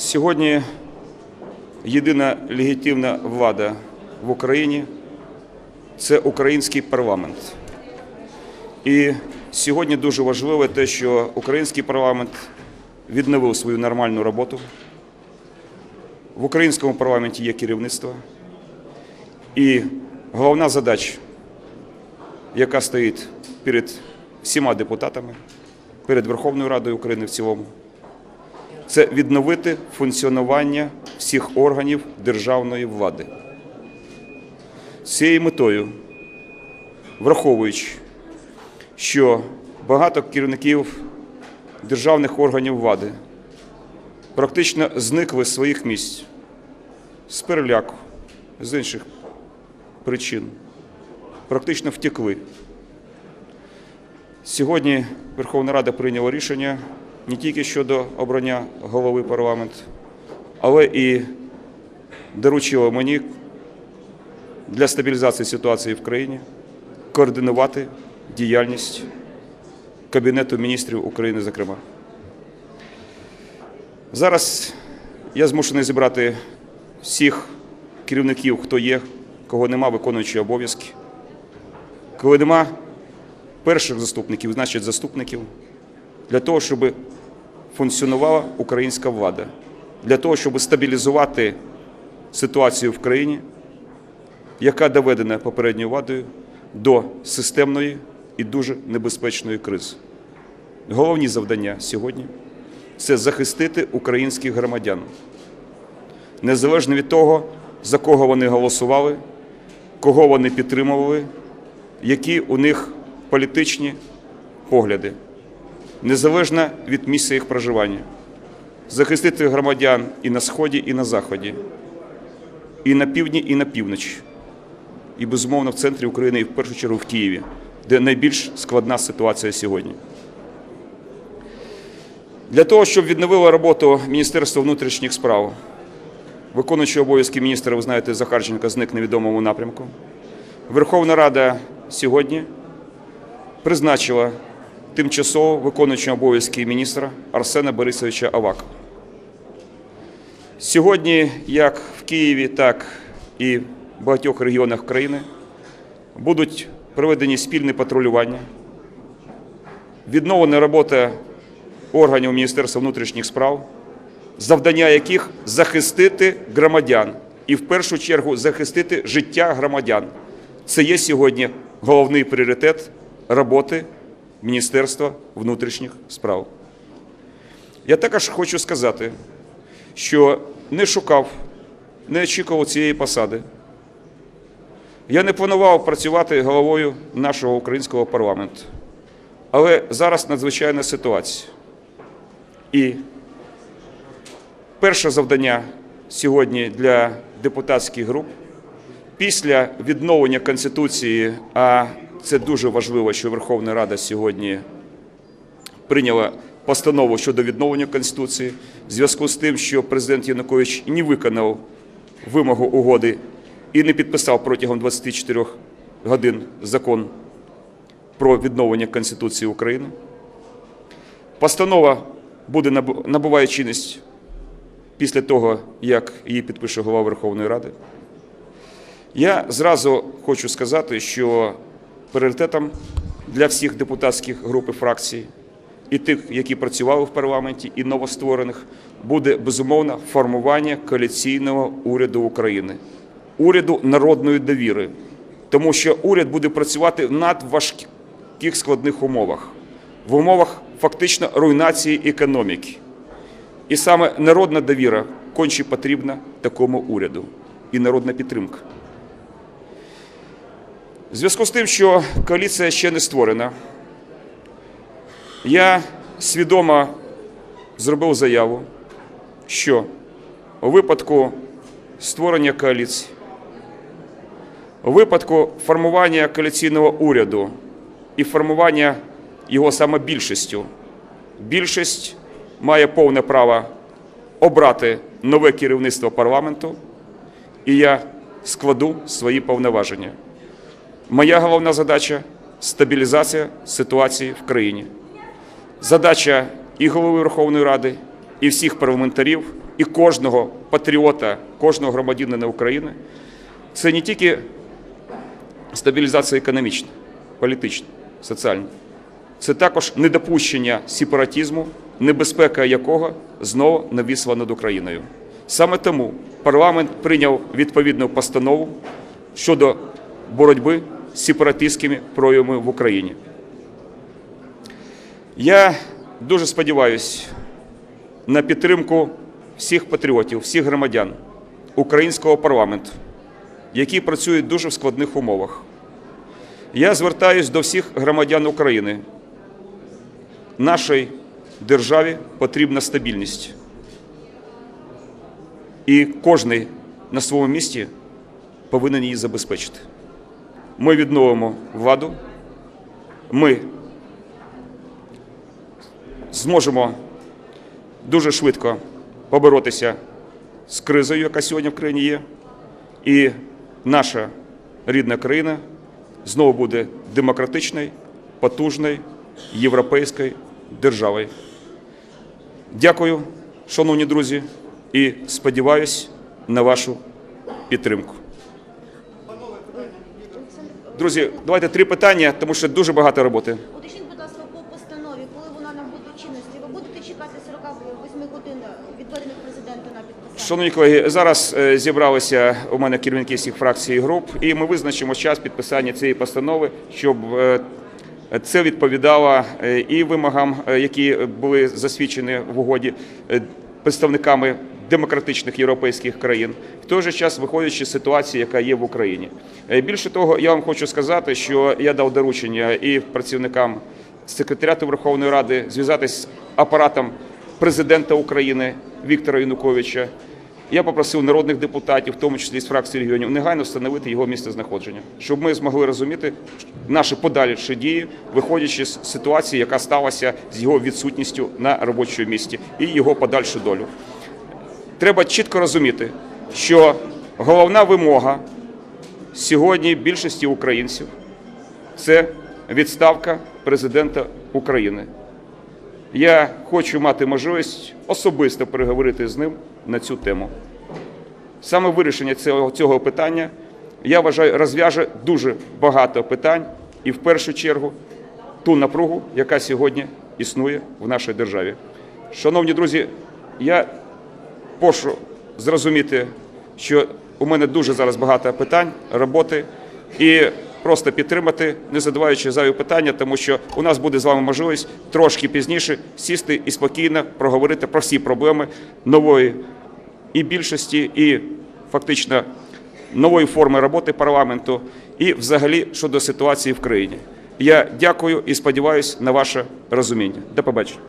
Сьогодні єдина легітимна влада в Україні це український парламент. І сьогодні дуже важливо те, що український парламент відновив свою нормальну роботу. В українському парламенті є керівництво. І головна задача, яка стоїть перед всіма депутатами, перед Верховною Радою України в цілому, це відновити функціонування всіх органів державної влади. З цією метою, враховуючи, що багато керівників державних органів влади практично зникли з своїх місць з переляку, з інших причин, практично втекли. Сьогодні Верховна Рада прийняла рішення не тільки щодо обрання голови парламенту, але і доручила мені для стабілізації ситуації в країні координувати діяльність Кабінету міністрів України, зокрема. Зараз я змушений зібрати всіх керівників, хто є, кого нема, виконуючи обов'язки. Коли нема перших заступників, значить заступників, для того, щоб функціонувала українська влада, для того, щоб стабілізувати ситуацію в країні, яка доведена попередньою владою до системної і дуже небезпечної кризи. Головні завдання сьогодні це захистити українських громадян, незалежно від того, за кого вони голосували, кого вони підтримували, які у них політичні погляди, незалежно від місця їх проживання, захистити громадян і на сході, і на заході, і на півдні, і на півночі, і безумовно в центрі України, і в першу чергу в Києві, де найбільш складна ситуація сьогодні. Для того, щоб відновило роботу Міністерства внутрішніх справ, виконуючий обов'язки міністра, ви знаєте, Захарченко зник невідомому напрямку. Верховна Рада сьогодні призначила тимчасово виконуючим обов'язки міністра Арсена Борисовича Авакова. Сьогодні, як в Києві, так і в багатьох регіонах країни, будуть проведені спільні патрулювання, відновлена робота органів Міністерства внутрішніх справ, завдання яких захистити громадян і в першу чергу захистити життя громадян. Це є сьогодні головний пріоритет роботи Міністерства внутрішніх справ. Я також хочу сказати, що не шукав, не очікував цієї посади. Я не планував працювати головою нашого українського парламенту. Але зараз надзвичайна ситуація. І перше завдання сьогодні для депутатських груп після відновлення Конституції, а це дуже важливо, що Верховна Рада сьогодні прийняла постанову щодо відновлення Конституції в зв'язку з тим, що президент Янукович не виконав вимогу угоди і не підписав протягом 24 годин закон про відновлення Конституції України. Постанова буде набуває чинність після того, як її підпише голова Верховної Ради. Я зразу хочу сказати, що пріоритетом для всіх депутатських груп і фракцій, і тих, які працювали в парламенті, і новостворених, буде безумовно формування коаліційного уряду України, уряду народної довіри, тому що уряд буде працювати в надважких складних умовах, в умовах фактично руйнації економіки. І саме народна довіра конче потрібна такому уряду і народна підтримка. В зв'язку з тим, що коаліція ще не створена, я свідомо зробив заяву, що у випадку створення коаліції, у випадку формування коаліційного уряду і формування його саме більшістю, більшість має повне право обрати нове керівництво парламенту, і я складу свої повноваження. Моя головна задача стабілізація ситуації в країні. Задача і голови Верховної Ради, і всіх парламентарів, і кожного патріота, кожного громадянина України це не тільки стабілізація економічна, політична, соціальна. Це також недопущення сепаратизму, небезпека якого знову навісла над Україною. Саме тому парламент прийняв відповідну постанову щодо боротьби сепаратистськими проявами в Україні. Я дуже сподіваюся на підтримку всіх патріотів, всіх громадян українського парламенту, які працюють дуже в складних умовах. Я звертаюсь до всіх громадян України. Нашій державі потрібна стабільність. І кожний на своєму місці повинен її забезпечити. Ми відновимо владу, ми зможемо дуже швидко поборотися з кризою, яка сьогодні в країні є, і наша рідна країна знову буде демократичною, потужною, європейською державою. Дякую, шановні друзі, і сподіваюсь на вашу підтримку. Друзі, давайте три питання, тому що дуже багато роботи. Уточніть, будь ласка, по постанові, коли вона набуде чинності, ви будете чекати 48 годин відведених президенту на підписання? Шановні колеги, зараз е, зібралися у мене керівники всіх фракцій і груп, і ми визначимо час підписання цієї постанови, щоб е, це відповідало е, і вимогам, які були засвідчені в угоді представниками демократичних європейських країн, в той же час виходячи з ситуації, яка є в Україні. Е, Більше того, я вам хочу сказати, що я дав доручення і працівникам секретаріату Верховної Ради зв'язатись з апаратом президента України Віктора Януковича. Я попросив народних депутатів, в тому числі з фракції регіонів, негайно встановити його місце знаходження, щоб ми змогли розуміти наші подальші дії, виходячи з ситуації, яка сталася з його відсутністю на робочому місці, і його подальшу долю. Треба чітко розуміти, що головна вимога сьогодні більшості українців це відставка президента України. Я хочу мати можливість особисто переговорити з ним на цю тему. Саме вирішення цього, цього питання, я вважаю, розв'яже дуже багато питань і в першу чергу ту напругу, яка сьогодні існує в нашій державі. Шановні друзі, я прошу зрозуміти, що у мене дуже зараз багато питань, роботи і просто підтримати, не задаваючи зайві питання, тому що у нас буде з вами можливість трошки пізніше сісти і спокійно проговорити про всі проблеми нової і більшості, і фактично нової форми роботи парламенту, і взагалі щодо ситуації в країні. Я дякую і сподіваюся на ваше розуміння. До побачення.